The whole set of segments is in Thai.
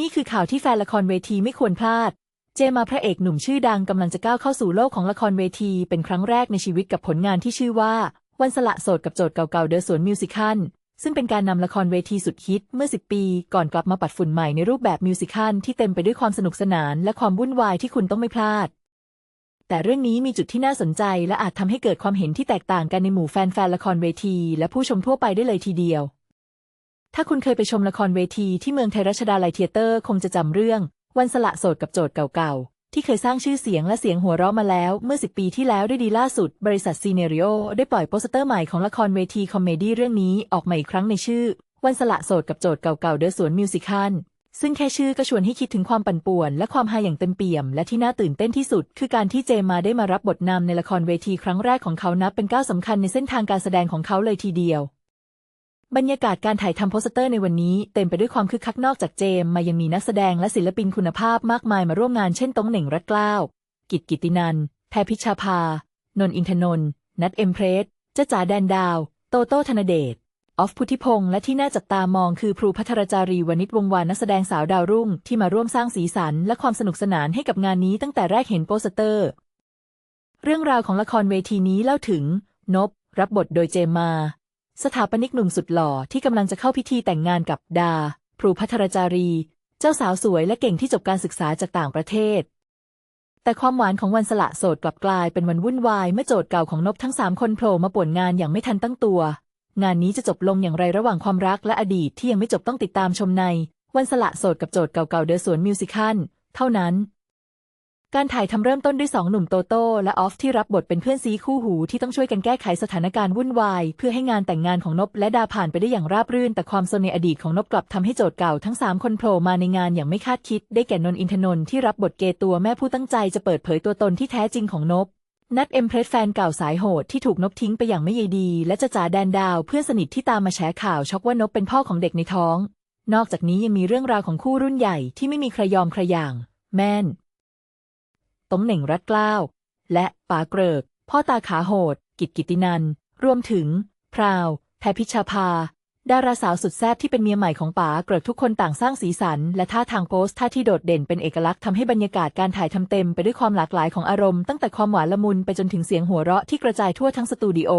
นี่คือข่าวที่แฟนละครเวทีไม่ควรพลาด เจมาพระเอกหนุ่มชื่อดังกำลังจะก้าวเข้าสู่โลกของละครเวทีเป็นครั้งแรกในชีวิตกับผลงานที่ชื่อว่า วันสละโสดกับโจทย์เก่าๆเดอะสวนมิวสิคัลซึ่งเป็นการนำละครเวทีสุดฮิตเมื่อ 10 ปี ก่อนกลับมาปัดฝุ่นใหม่ในรูปแบบมิวสิคัลที่เต็มไปด้วยความสนุกสนานและความวุ่นวายที่คุณต้องไม่พลาด แต่เรื่องนี้มีจุดที่น่าสนใจ และอาจทำให้เกิดความเห็นที่แตกต่างกันในหมู่แฟนๆละครเวที และผู้ชมทั่วไปได้เลยทีเดียว ถ้าคุณเคยไปชมละครเวทีที่เมืองไทยรัชดาลัยเทเตอร์คงจะจำเรื่อง วันสละโสดกับโจทย์เก่าๆ ที่เคยสร้างชื่อเสียงและเสียงหัวเราะมาแล้ว เมื่อ10ปีที่แล้วด้วยดีล่าสุด บริษัทซีเนริโอได้ปล่อยโปสเตอร์ใหม่ของละครเวทีคอมเมดี้เรื่องนี้ออกมาอีกครั้งในชื่อ วันสละโสดกับโจทย์เก่าๆเดอะสวนมิวสิคัลซึ่งแค่ชื่อก็ชวนให้คิดถึงความปั่นป่วน และความฮาอย่างเต็มเปี่ยม และที่น่าตื่นเต้นที่สุด คือการที่เจมมาได้มารับบทนำในละครเวทีครั้งแรกของเขานับเป็นก้าวสำคัญในเส้นทางการแสดงของเขาเลยทีเดียว บรรยากาศการถ่ายทำโปสเตอร์ในวันนี้เต็มไปด้วยความคึกคักนอกจากเจม มายังมีนักแสดงและศิลปินคุณภาพมากมายมาร่วมงานเช่นตงเหน่งรัตเกล้า กิตกิตินันแพรพิชาภา นนท์อินทนนท์นัทเอ็มเพรสเจ้าจ๋าแดนดาว โตโต้ธนเดช ออฟพุทธิพงษ์และที่น่าจับตามองคือครูพัทรจารีวณิชวงวานนักแสดงสาวดาวรุ่ง ที่มาร่วมสร้างสีสันและความสนุกสนานให้กับงานนี้ตั้งแต่แรกเห็นโปสเตอร์ เรื่องราวของละครเวทีนี้เล่าถึง นบ รับบทโดยเจมมา สถาปนิกหนุ่มสุดหล่อที่กำลังจะเข้าพิธีแต่งงานกับดาครูพัทรจารี เจ้าสาวสวยและเก่งที่จบการศึกษาจากต่างประเทศ แต่ความหวานของวันสละโสดกลับกลายเป็นวันวุ่นวายเมื่อโจทย์เก่าของนบทั้งสามคนโผล่มาป่วนงานอย่างไม่ทันตั้งตัว งานนี้จะจบลงอย่างไรระหว่างความรักและอดีตที่ยังไม่จบต้องติดตามชมใน วันสละโสดกับโจทย์เก่าๆเดอะสวนมิวสิคัลเท่านั้น การถ่ายทำเริ่มต้นด้วยสองหนุ่มโตโต้และออฟที่รับบทเป็นเพื่อนซีคู่หูที่ต้องช่วยกันแก้ไขสถานการณ์วุ่นวาย เพื่อให้งานแต่งงานของนบและดาผ่านไปได้อย่างราบรื่น แต่ความโซนในอดีตของนบกลับทำให้โจทย์เก่าทั้งสามคนโผล่มาในงานอย่างไม่คาดคิด ได้แก่นนท์อินทนนท์ที่รับบทเกตัวแม่ผู้ตั้งใจจะเปิดเผยตัวตนที่แท้จริงของนบนัดเอ็มเพรสแฟนเก่าสายโหดที่ถูกนบทิ้งไปอย่างไม่ใยดี และจะจ่าแดนดาวเพื่อนสนิทที่ตามมาแฉข่าวช็อกว่านบเป็นพ่อของเด็กในท้อง นอกจากนี้ยังมีเรื่องราวของคู่รุ่นใหญ่ที่ไม่มีใครยอมใครอย่าง แม่น ตงเหน่งรัตเกล้า และป๋าเกริก พ่อตาขาโหด กิตกิตินัน รวมถึง พราว แพพิชชาภา ดาราสาวสุดแซ่บที่เป็นเมียใหม่ของป๋าเกริกทุกคนต่างสร้างสีสัน และท่าทางโพสท่าที่โดดเด่นเป็นเอกลักษณ์ทำให้บรรยากาศการถ่ายทำเต็มไปด้วยความหลากหลายของอารมณ์ตั้งแต่ความหวานละมุนไปจนถึงเสียงหัวเราะที่กระจายทั่วทั้งสตูดิโอ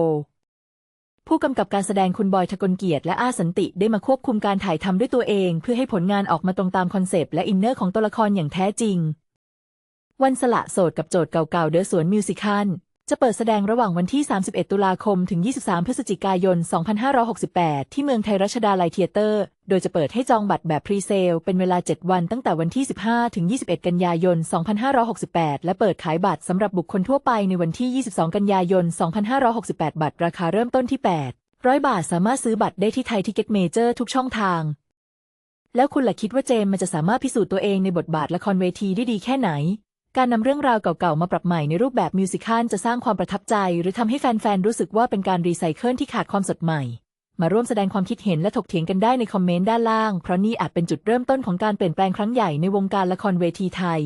ผู้กำกับการแสดงคุณบอยทะกลเกียรติและอาสันติได้มาควบคุมการถ่ายทำด้วยตัวเอง เพื่อให้ผลงานออกมาตรงตามคอนเซปต์และอินเนอร์ของตัวละครอย่างแท้จริง วันสละโสดกับโจทย์เก่าๆ เดอะสวนมิวสิคัลจะเปิดแสดงระหว่างวันที่ 31 ตุลาคม ถึง 23 พฤศจิกายน 2568 ที่เมืองไทยรัชดาลัยเทเตอร์ โดยจะเปิดให้จองบัตรแบบพรีเซล เป็นเวลา 7 วันตั้งแต่วันที่ 15 ถึง 21 กันยายน 2568 และเปิดขายบัตรสำหรับบุคคลทั่วไปในวันที่ 22 กันยายน 2568 บัตรราคาเริ่มต้นที่ 800 บาท สามารถซื้อบัตรได้ที่ไทยทิเก็ตเมเจอร์ทุกช่องทาง แล้วคุณล่ะคิดว่าเจมมันจะสามารถพิสูจน์ตัวเองในบทบาทละครเวทีได้ดีแค่ไหน การนำเรื่องราวเก่าๆ มาปรับใหม่ในรูปแบบมิวสิคัลจะสร้างความประทับใจ หรือทำให้แฟนๆ รู้สึกว่าเป็นการรีไซเคิลที่ขาดความสดใหม่ มาร่วมแสดงความคิดเห็นและถกเถียงกันได้ในคอมเมนต์ด้านล่าง เพราะนี่อาจเป็นจุดเริ่มต้นของการเปลี่ยนแปลงครั้งใหญ่ในวงการละครเวทีไทย